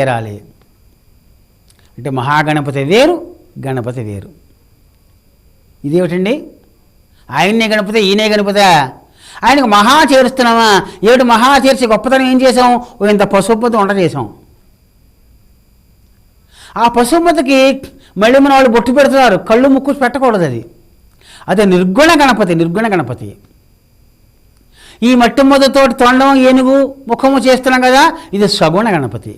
చేరాలి అంటే మహాగణపతి వేరు గణపతి వేరు. ఇదేమిటండి? ఆయన్నే గణపతి ఈయనే గణపతి. ఆయనకు మహా చేరుస్తున్నామా? ఏడు మహా చేర్చి గొప్పతనం ఏం చేసాం ఇంత పశుపతి వంట చేసాం ఆ పశుపతికి మళ్ళీ మన వాళ్ళు బొట్టు పెడుతున్నారు. కళ్ళు ముక్కు పెట్టకూడదు అది. అదే నిర్గుణ గణపతి నిర్గుణ గణపతి. ఈ మట్టి మొదటితోటి తొండం ఏనుగు ముఖము చేస్తున్నాం కదా ఇది సగుణ గణపతి.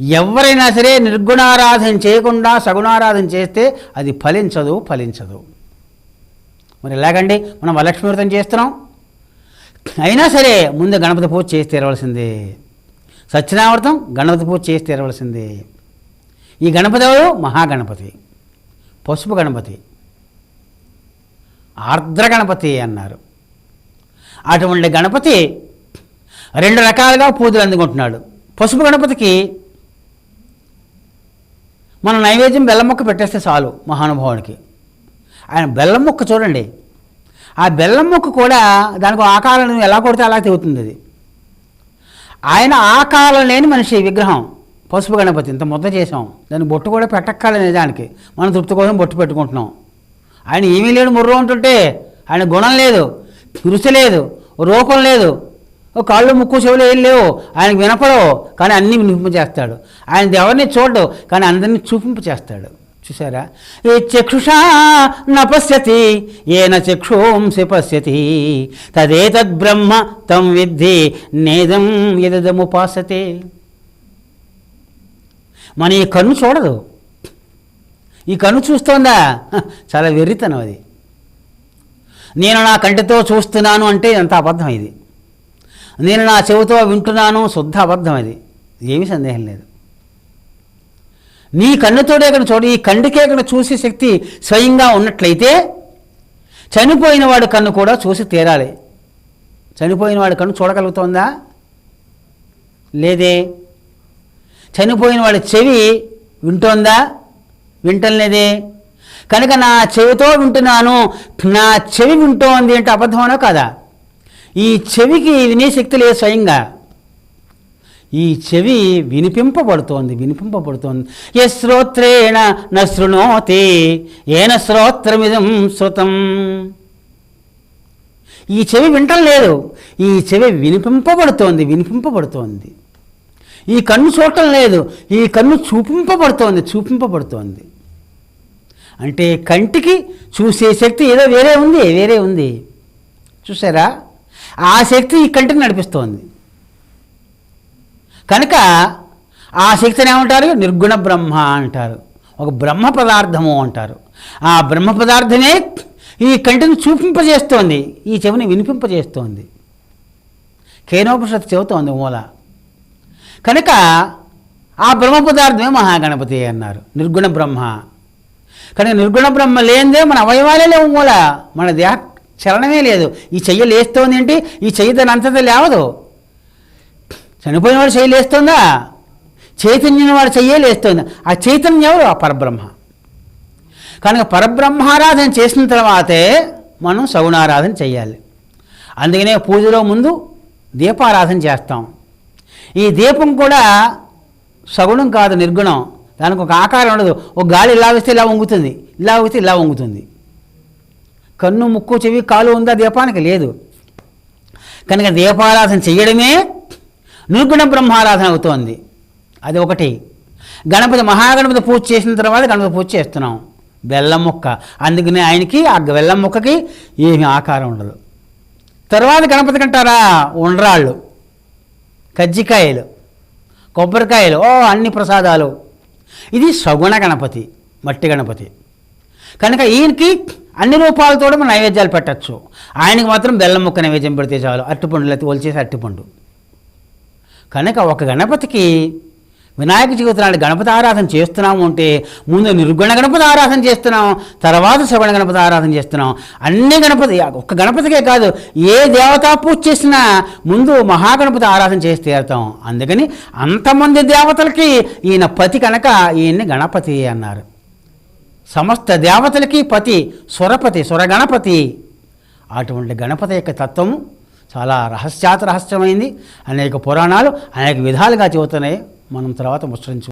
ఎవరైనా సరే నిర్గుణారాధన చేయకుండా సగుణారాధన చేస్తే అది ఫలించదు ఫలించదు. మరి ఎలాగండి? మనం వరలక్ష్మి వ్రతం చేస్తున్నాం. అయినా సరే ముందు గణపతి పూజ చేసి తీరవలసిందే. సత్యనావ్రతం గణపతి పూజ చేసి తీరవలసిందే. ఈ గణపతి ఎవరు? మహాగణపతి. పసుపు గణపతి. ఆర్ద్ర గణపతి అన్నారు. అటువంటి గణపతి రెండు రకాలుగా పూజలు అందుకుంటున్నాడు. పసుపు గణపతికి మన నైవేద్యం బెల్లం ముక్క పెట్టేస్తే చాలు మహానుభావునికి. ఆయన బెల్లం ముక్క చూడండి. ఆ బెల్లం ముక్క కూడా దానికి ఆకారం ఎలా కొడితే అలా తెగుతుంది అది. ఆయన ఆకారం లేని మనిషి విగ్రహం. పసుపు గణపతి ఇంత ముద్ద చేసాం దాన్ని బొట్టు కూడా పెట్టక్కర్లేదు దానికి. మనం తృప్తి కోసం బొట్టు పెట్టుకుంటున్నాం. ఆయన ఏమీ లేడు ముర్రు ఉంటుంటే ఆయన గుణం లేదు రుచి లేదు రూపం లేదు. కాళ్ళు ముక్కు చెవులు ఏం లేవు. ఆయనకు వినపడవు. కానీ అన్నీ వినిపింప చేస్తాడు. ఆయన ఎవరిని చూడడు. కానీ అందరినీ చూపింపు చేస్తాడు. చూసారా? ఈ చక్షుషా నపశ్యతి ఏన చక్షుంసి పశ్యతి తదేతద్బ్రహ్మ తం విద్ధి నేదం ఎదముపాసతే మన ఈ కన్ను చూడదు. ఈ కన్ను చూస్తోందా? చాలా వెర్రితనం అది. నేను నా కంటితో చూస్తున్నాను అంటే ఎంత అబద్ధం ఇది. నేను నా చెవితో వింటున్నాను శుద్ధ అబద్ధం అది. ఏమీ సందేహం లేదు. నీ కన్నుతోడే ఇక్కడ చూడ ఈ కంటికే ఇక్కడ చూసే శక్తి స్వయంగా ఉన్నట్లయితే చనిపోయిన వాడి కన్ను కూడా చూసి తీరాలి. చనిపోయిన వాడి కన్ను చూడగలుగుతోందా? లేదే. చనిపోయిన వాడి చెవి వింటోందా? వింటం లేదే కనుక నా చెవితో వింటున్నాను నా చెవి వింటోంది అంటే అబద్ధమనో కదా? ఈ చెవికి వినే శక్తి లేదు స్వయంగా. ఈ చెవి వినిపింపబడుతోంది వినిపింపబడుతోంది. ఏ శ్రోత్రేణ న శృణోతి ఏన శ్రోత్రమిదం శృతం. ఈ చెవి వింటం లేదు ఈ చెవి వినిపింపబడుతోంది వినిపింపబడుతోంది. ఈ కన్ను చూడటం లేదు ఈ కన్ను చూపింపబడుతోంది చూపింపబడుతోంది. అంటే కంటికి చూసే శక్తి ఏదో వేరే ఉంది వేరే ఉంది. చూసారా? ఆ శక్తి ఈ నడిపిస్తోంది. కనుక ఆ శక్తిని ఏమంటారు? నిర్గుణ బ్రహ్మ అంటారు. ఒక బ్రహ్మ పదార్థము అంటారు. ఆ బ్రహ్మ పదార్థమే ఈ కంటిని చూపింపజేస్తోంది. ఈ చెవిని వినిపింపజేస్తోంది. కేనోపనిషత్తు చెబుతోంది మూల. కనుక ఆ బ్రహ్మ పదార్థమే మహాగణపతి అన్నారు. నిర్గుణ బ్రహ్మ. కనుక నిర్గుణ బ్రహ్మ లేనిదే మన అవయవాలే లేవు మూల. మన దేహ చలనమే లేదు. ఈ చెయ్యి లేస్తోంది ఏంటి? ఈ చెయ్యి దాని అంతత లేవదు. చనిపోయిన వాడు చెయ్యి లేస్తుందా? చైతన్యం వాడు చెయ్యే లేస్తుంది. ఆ చైతన్యం ఎవరు? ఆ పరబ్రహ్మ. కనుక పరబ్రహ్మారాధన చేసిన తర్వాతే మనం సగుణారాధన చేయాలి అందుకనే పూజలో ముందు దీపారాధన చేస్తాం. ఈ దీపం కూడా సగుణం కాదు నిర్గుణం. దానికి ఒక ఆకారం ఉండదు. ఒక గాలి ఇలా వేస్తే ఇలా వంగుతుంది. ఇలా వేస్తే ఇలా వంగుతుంది. కన్ను ముక్కు చెవి కాలు ఉందా దీపానికి లేదు. కనుక దీపారాధన చేయడమే నిర్గుణ బ్రహ్మారాధన అవుతోంది. అది ఒకటి. గణపతి మహాగణపతి పూజ చేసిన తర్వాత గణపతి పూజ చేస్తున్నాం. బెల్లం ముక్క. అందుకనే ఆయనకి ఆ బెల్లం ముక్కకి ఏమి ఆకారం ఉండదు. తర్వాత గణపతి కంటారా ఉండ్రాళ్ళు కజ్జికాయలు కొబ్బరికాయలు ఓ అన్ని ప్రసాదాలు. ఇది సగుణ గణపతి మట్టి గణపతి. కనుక ఈయనకి అన్ని రూపాలతో మనం నైవేద్యాలు పెట్టచ్చు. ఆయనకి మాత్రం బెల్లం ముక్క నైవేద్యం పెడితే చాలు. అట్టుపండు లేకపోతే ఒలిచేసి అట్టుపండు కనుక ఒక గణపతికి వినాయక చవితి నాడు గణపతి ఆరాధన చేస్తున్నాము అంటే ముందు నిర్గుణ గణపతి ఆరాధన చేస్తున్నాం తర్వాత శ్రవణ గణపతి ఆరాధన చేస్తున్నాం. అన్ని గణపతి ఒక్క గణపతికే కాదు ఏ దేవతా పూజ చేసినా ముందు మహాగణపతి ఆరాధన చేసి తీరుతాం. అందుకని అంతమంది దేవతలకి ఈయన పతి కనుక ఈయన్ని గణపతి అన్నారు. సమస్త దేవతలకి పతి స్వరపతి స్వరగణపతి. అటువంటి గణపతి యొక్క తత్వము చాలా రహస్యాత రహస్యమైంది అనేక పురాణాలు అనేక విధాలుగా చెబుతున్నాయి. మనం తర్వాత ముచ్చరించు